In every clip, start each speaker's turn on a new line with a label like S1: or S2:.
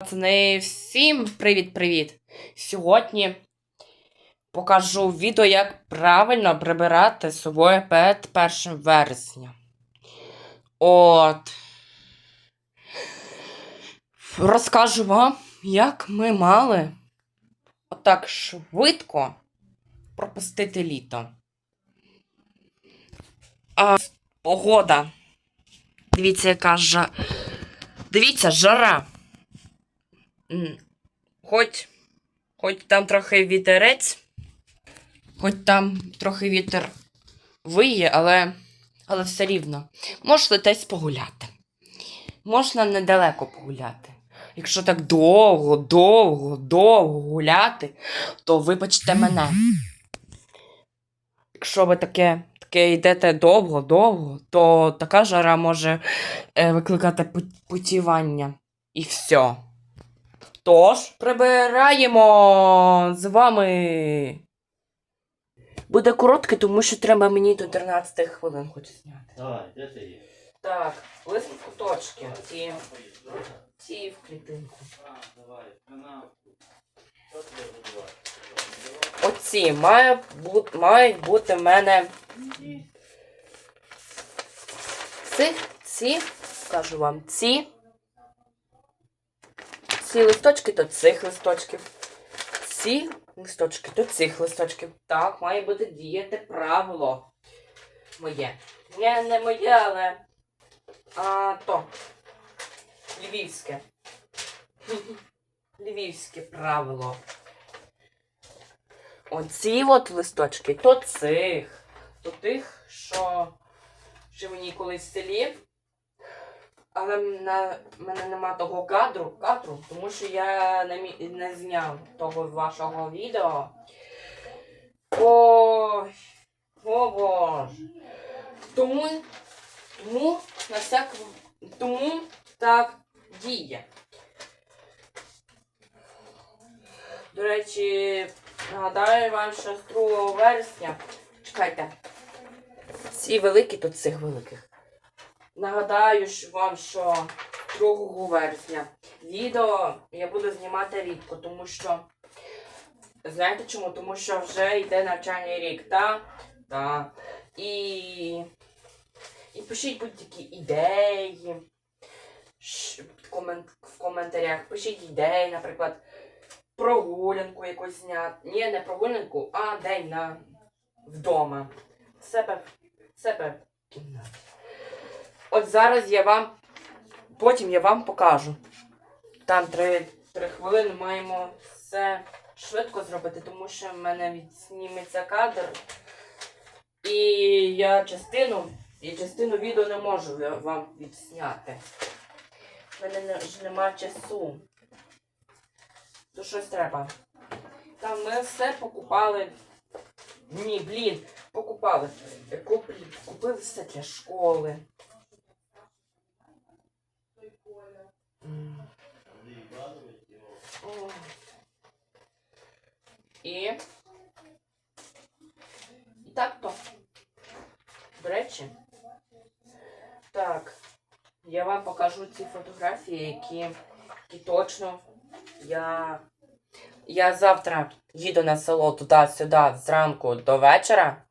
S1: Пацани, всім привіт-привіт! Сьогодні покажу відео, як правильно прибирати собою перед 1 вересня. От. Розкажу вам, як ми мали отак швидко пропустити літо. А погода. Дивіться, яка жа. Дивіться, жара. Хоч, хоч там трохи вітерець, хоч там трохи вітер виє, але, але все рівно. Можна десь погуляти. Можна недалеко погуляти. Якщо так довго, довго, довго гуляти, то вибачте мене. Якщо ви таке, таке йдете довго, довго, то така жара може е, викликати потівання. І все. Тож, прибираємо з вами. Буде коротке, тому що треба мені до 13 хвилин хочу зняти.
S2: Давай, де ти є?
S1: Так, лист куточки. Ці, ці в клітинку.
S2: А, давай?
S1: Оці має бу- мають бути в мене. Ці, ці, кажу вам, ці. Ці листочки до цих листочків. Ці листочки до цих листочків. Так, має бути діяти правило. Моє. Не, не моє, але. А то. Львівське. Львівське правило. Оці от листочки, то цих, то тих, що ще мені колись в селі. Але на мене нема того кадру, кадру, тому що я не, не зняв того вашого відео. Ой, о боже. Тому, тому на всяк, тому так діє. До речі, нагадаю вам, що з 2 вересня. Чекайте. Ці великі тут цих великих. Нагадаю вам, що 2 вересня відео я буду знімати рідко, тому що. Знаєте чому? Тому що вже йде навчальний рік, так? Так. І. І пишіть будь-які ідеї. В комент- В коментарях пишіть ідеї, наприклад, прогулянку якусь зняти. Ні, не прогулянку, а день на вдома. Себе, себе в кімнаті. От зараз я вам, потім я вам покажу. Там три, три хвилини маємо все швидко зробити, тому що в мене відсніметься кадр. І я частину, я частину відео не можу вам відсняти. В мене не, ж нема часу. То щось треба. Там ми все покупали. Ні, блін, покупали. Купили, купили все для школи. М. О. І. І так то. До речі. Так. Я вам покажу ці фотографії, які, які точно я. Я завтра їду на село туди-сюди зранку до вечора.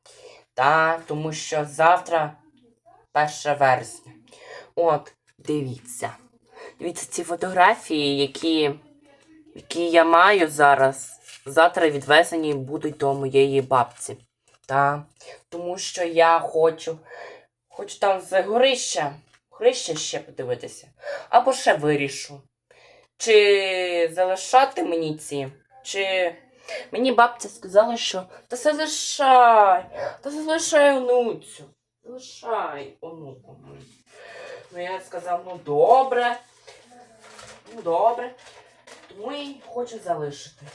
S1: Та, тому що завтра 1 вересня. От, дивіться. Дивіться ці фотографії, які, які я маю зараз. Завтра відвезені будуть до моєї бабці. Та, тому що я хочу, хочу там з горища, горище ще подивитися. Або ще вирішу. Чи залишати мені ці, чи. Мені бабця сказала, що та залишай, та залишай онуцю. Залишай онуку. Ну я сказав, ну добре. Ну добре. Тому і хочу залишити.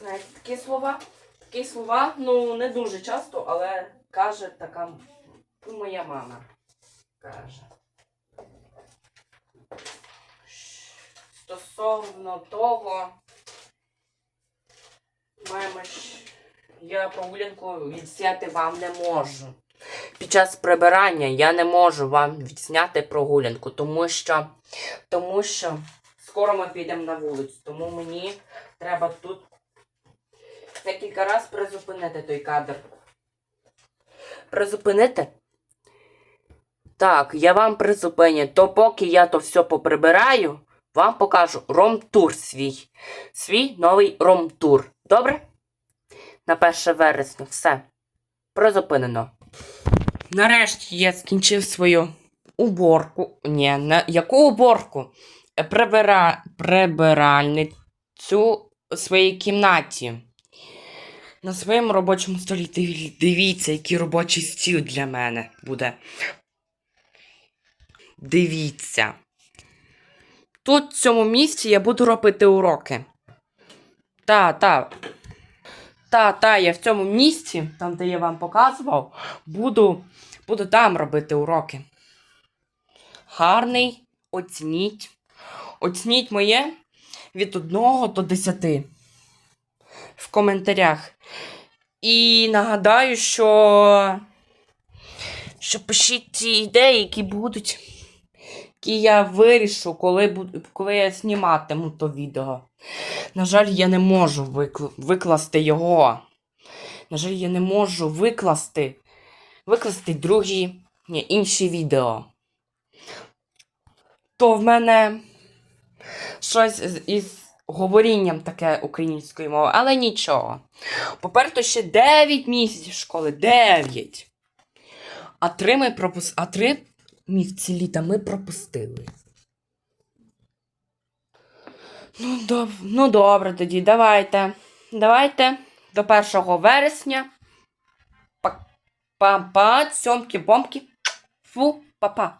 S1: Знаєте, такі слова. Такі слова, ну, не дуже часто, але каже така моя мама. Каже. Стосовно того, маємо я прогулянку відсяти вам не можу. Під час прибирання я не можу вам відзняти прогулянку, тому що, тому що скоро ми підемо на вулицю, тому мені треба тут декілька разів призупинити той кадр. Призупинити? Так, я вам призупиню. То поки я то все поприбираю, вам покажу ром-тур свій. Свій новий ром-тур. Добре? На 1 вересня. Все. Призупинено. Нарешті я скінчив свою уборку. Ні, на яку уборку? Прибира... Прибиральницю у своїй кімнаті. На своєму робочому столі дивіться, який робочий стіл для мене буде. Дивіться. Тут, в цьому місці, я буду робити уроки. Та, та. Та, та, я в цьому місці, там, де я вам показував, буду, буду там робити уроки. Гарний, оцініть. Оцініть моє від 1 до 10 в коментарях. І нагадаю, що, що пишіть ті ідеї, які будуть, які я вирішу, коли, буду, коли я зніматиму то відео. На жаль, я не можу викл- викласти його. На жаль, я не можу викласти, викласти другі, ні, інші відео. То в мене щось із говорінням таке українською мовою, але нічого. Попереду ще 9 місяців школи. 9. А три ми пропус... А три місяці літа ми пропустили. Ну, доб... ну добре тоді, давайте. Давайте до 1 вересня. Па- Па-па, цьомки-бомки. Фу, па-па.